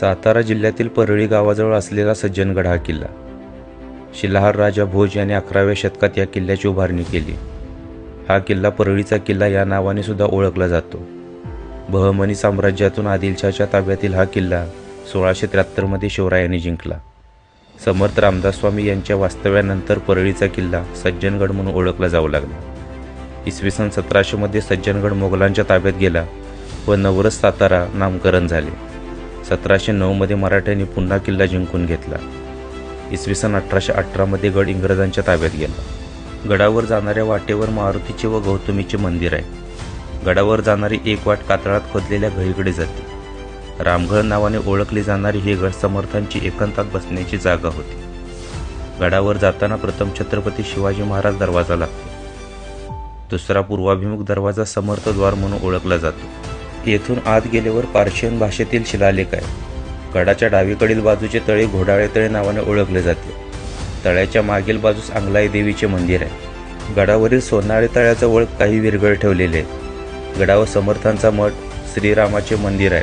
सातारा जिल्ह्यातील परळी गावाजवळ असलेला सज्जनगड हा किल्ला. शिलाहार राजा भोज याने अकराव्या शतकात या किल्ल्याची उभारणी केली. हा किल्ला परळीचा किल्ला या नावाने सुद्धा ओळखला जातो. बहमनी साम्राज्यातून आदिलशाच्या ताब्यातील हा किल्ला सोळाशे त्र्याहत्तरमध्ये शिवरायाने जिंकला. समर्थ रामदास स्वामी यांच्या वास्तव्यानंतर परळीचा किल्ला सज्जनगड म्हणून ओळखला जाऊ लागला. इसवी सन सतराशेमध्ये सज्जनगड मोगलांच्या ताब्यात गेला व नवरस सातारा नामकरण झाले. सतराशे नऊमध्ये मराठ्यांनी पुन्हा किल्ला जिंकून घेतला. इसवी सन अठराशे अठरामध्ये गड इंग्रजांच्या ताब्यात गेला. गडावर जाणाऱ्या वाटेवर मारुतीचे व गौतमीचे मंदिर आहे. गडावर जाणारी एक वाट कातळात खोदलेल्या घळीकडे जाते. रामगड नावाने ओळखली जाणारी ही गड समर्थांची एकांतात बसण्याची जागा होती. गडावर जाताना प्रथम छत्रपती शिवाजी महाराज दरवाजा लागतो. दुसरा पूर्वाभिमुख दरवाजा समर्थद्वार म्हणून ओळखला जातो. येथून आत गेल्यावर पार्शियन भाषेतील शिलालेख आहे. गडाच्या डावीकडील बाजूचे तळे घोडाळे तळे नावाने ओळखले जाते. तळ्याच्या मागील बाजूस अंगलाई देवीचे मंदिर आहे. गडावरील सोनाळे तळ्याजवळ काही विरगळ ठेवलेले आहेत. गडावर समर्थांचा मठ श्रीरामाचे मंदिर आहे.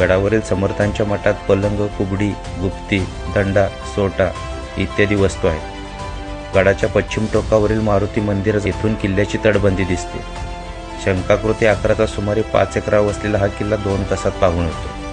गडावरील समर्थांच्या मठात पलंग कुबडी गुप्ती दंडा सोटा इत्यादी वस्तू आहेत. गडाच्या पश्चिम टोकावरील मारुती मंदिर येथून किल्ल्याची तटबंदी दिसते. शंकाकृती आकाराचा सुमारे पाच एकरावर वसलेला हा किल्ला दोन तासात पाहून होतो